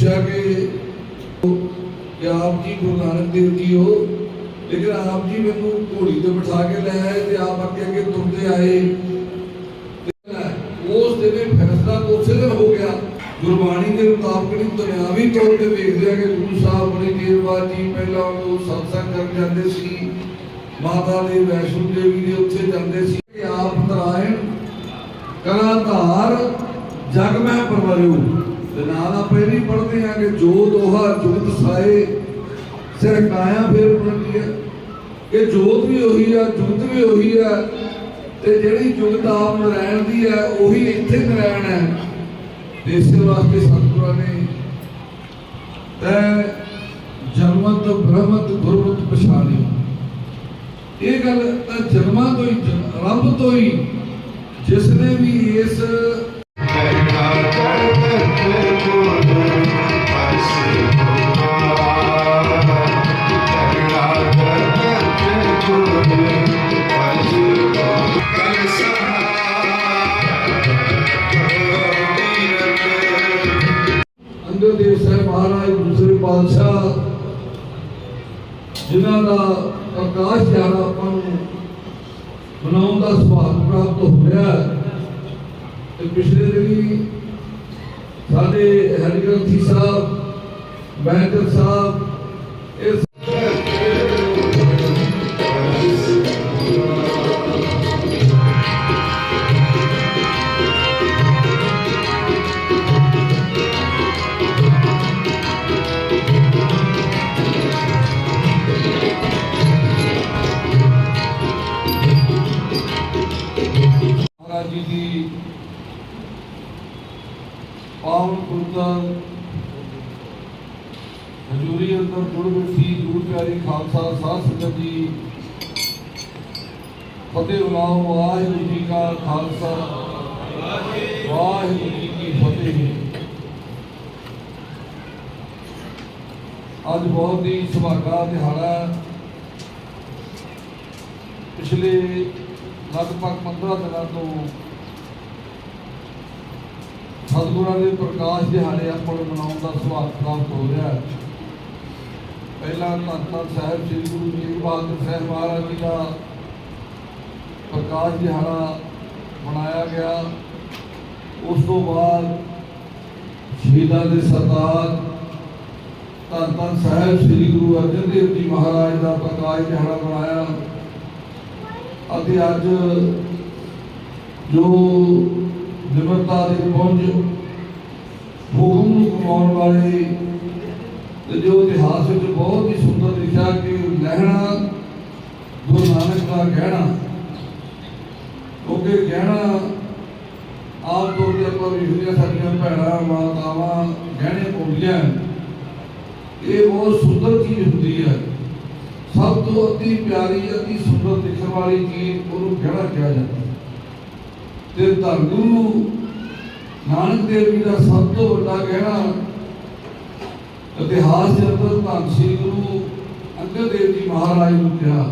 ਪੁੱਛਿਆ ਕਿ ਕਿ ਆਪ ਜੀ ਗੁਰੂ ਨਾਨਕ ਦੇਵ ਜੀ ਹੋ? ਲੇਕਿਨ ਆਪ ਜੀ ਮੈਨੂੰ ਘੋੜੀ ਤੇ ਬਿਠਾ ਕੇ ਲੈ ਆਏ ਤੇ ਆਪ ਅੱਗੇ ਅੱਗੇ ਤੁਰਦੇ ਆਏ। ਉਸ ਦੇ ਵਿੱਚ ਫੈਸਲਾ ਉਸੇ ਦਿਨ ਹੋ ਗਿਆ। ਗੁਰਬਾਣੀ ਦੇ ਮੁਤਾਬਕ ਦੁਨਿਆਵੀ ਤੌਰ ਤੇ ਵੇਖਦੇ ਆ ਕਿ ਗੁਰੂ ਸਾਹਿਬ ਬੜੀ ਦੇਰ ਜੀ, ਪਹਿਲਾਂ ਉਹ ਸਤਸੰਗ ਕਰਨ ਜਾਂਦੇ ਸੀ। ਮਾਤਾ ਦੇ ਵੈਸ਼ਨ ਦੇਵੀ ਦੇ ਉੱਥੇ ਜਾਂਦੇ ਸੀ ਕਿ ਆਪ ਤਰਾਇਣ ਕਲਾ ਜਗ ਮੈਂ ਪਰਵਰਿਓ। ਤੇ ਨਾਲ ਆਪੇ ਕਿ ਜੋ ਦੋਹਾ ਜੁਗਤ ਸਾਏ, ਸਿਰ ਕਾਇਆ ਫੇਰ ਪੜ੍ਹਦੀ ਹੈ। ਜੋਤ ਵੀ ਉਹੀ ਆ, ਜੁਗਤ ਵੀ ਉਹੀ ਆ, ਤੇ ਜਿਹੜੀ ਜੁਗਤ ਆਪ ਨਰਾਇਣ ਦੀ ਹੈ, ਉਹੀ ਇੱਥੇ ਨਰਾਇਣ ਹੈ। ਇਸੇ ਵਾਸਤੇ ਸਤਿਗੁਰਾਂ ਨੇ ਤੈ ਜਨਮਤ ਬ੍ਰਹਮਤ ਗੁਰਮਤ ਪਛਾਣਿਓ। ਇਹ ਗੱਲ ਤਾਂ ਜਨਮਾਂ ਤੋਂ ਹੀ, ਜਨ- ਤੋਂ ਹੀ ਜਿਸ ਨੇ ਵੀ ਇਸ ਅੰਗਦ ਦੇਵ ਸਾਹਿਬ ਮਹਾਰਾਜ, ਦੂਸਰੇ ਪਾਤਸ਼ਾਹ, ਜਿਨ੍ਹਾਂ ਦਾ ਪ੍ਰਕਾਸ਼ ਦਿਹਾੜਾ ਆਪਾਂ ਨੂੰ ਮਨਾਉਣ ਦਾ ਸੁਭਾਗ ਪ੍ਰਾਪਤ ਹੋਇਆ ਤੇ ਪਿਛਲੇ ਦਿਨੀ ਸਾਡੇ ਹਰਿਗ੍ਰੰਥੀ ਸਾਹਿਬ ਬੈਂਕਰ ਸਾਹਿਬ ਇਸ ਪਾਵਨ ਪੁਰਤਨ ਹਜ਼ੂਰੀ ਅੰਦਰ ਗੁਰ ਗੁਰਸੀ ਪਿਆਰੀ ਖਾਲਸਾ ਸਾਧ ਸੰਗਤ ਜੀ, ਫਤਿਹ ਬੁਲਾਓ, ਵਾਹਿਗੁਰੂ ਜੀ ਕਾ ਖਾਲਸਾ, ਵਾਹਿਗੁਰੂ ਜੀ ਕੀ ਫਤਿਹ। ਅੱਜ ਬਹੁਤ ਹੀ ਸੁਭਾਗਾ ਦਿਹਾੜਾ ਪਿਛਲੇ ਲਗਭਗ 15 ਦਿਨਾਂ ਤੋਂ ਸਤਿਗੁਰਾਂ ਦੇ ਪ੍ਰਕਾਸ਼ ਦਿਹਾੜੇ ਆਪਾਂ ਨੂੰ ਮਨਾਉਣ ਦਾ ਸੁਭਾਗ ਪ੍ਰਾਪਤ ਹੋ ਰਿਹਾ ਹੈ। ਪਹਿਲਾਂ ਧੰਨ ਸਾਹਿਬ ਸ੍ਰੀ ਗੁਰੂ ਤੇਗ ਬਹਾਦਰ ਸਾਹਿਬ ਮਹਾਰਾਜ ਜੀ ਦਾ ਪ੍ਰਕਾਸ਼ ਦਿਹਾੜਾ ਮਨਾਇਆ ਗਿਆ। ਉਸ ਤੋਂ ਬਾਅਦ ਸ਼ਹੀਦਾਂ ਦੇ ਸਰਦਾਰ ਧੰਨ ਧੰਨ ਸਾਹਿਬ ਸ੍ਰੀ ਗੁਰੂ ਅਰਜਨ ਦੇਵ ਜੀ ਮਹਾਰਾਜ ਦਾ ਪ੍ਰਕਾਸ਼ ਦਿਹਾੜਾ ਮਨਾਇਆ। ਅਤੇ ਅੱਜ ਜੋ ਨਿਮਰਤਾ ਦੇ ਪੁੰਜ ਹੁਕਮ ਨੂੰ ਕਮਾਉਣ ਵਾਲੇ ਤੇ ਜੋ ਇਤਿਹਾਸ ਵਿੱਚ ਬਹੁਤ ਹੀ ਸੁੰਦਰ ਲਿਖਿਆ ਕਿ ਲਹਿਣਾ ਗੁਰੂ ਨਾਨਕ ਦਾ ਕਹਿਣਾ ਕਿਉਂਕਿ ਕਹਿਣਾ ਆਮ ਤੌਰ ਤੇ ਆਪਾਂ ਵੇਖਦੇ ਹਾਂ ਸਾਡੀਆਂ ਭੈਣਾਂ, ਮਾਤਾਵਾਂ ਗਹਿਣੇ ਪਾਉਂਦੀਆਂ ਇਹ ਬਹੁਤ ਸੁੰਦਰ ਚੀਜ਼ ਹੁੰਦੀ ਹੈ। ਸਭ ਤੋਂ ਅਤੀ ਪਿਆਰੀ ਅਤੀ ਸੁੰਦਰ ਦਿਖਣ ਵਾਲੀ ਚੀਜ਼ ਉਹਨੂੰ ਗਹਿਣਾ ਕਿਹਾ ਜਾਂਦਾ ਤੇ ਧੰਨ ਗੁਰੂ। ਨਾਨਕ ਦੇਵ ਜੀ ਦਾ ਸਭ ਤੋਂ ਵੱਡਾ ਗਹਿਣਾ। ਇਤਿਹਾਸ ਦੇ ਅੰਦਰ ਧੰਨ ਸ੍ਰੀ ਗੁਰੂ ਅੰਗਦ ਦੇਵ ਜੀ ਮਹਾਰਾਜ ਨੂੰ ਕਿਹਾ।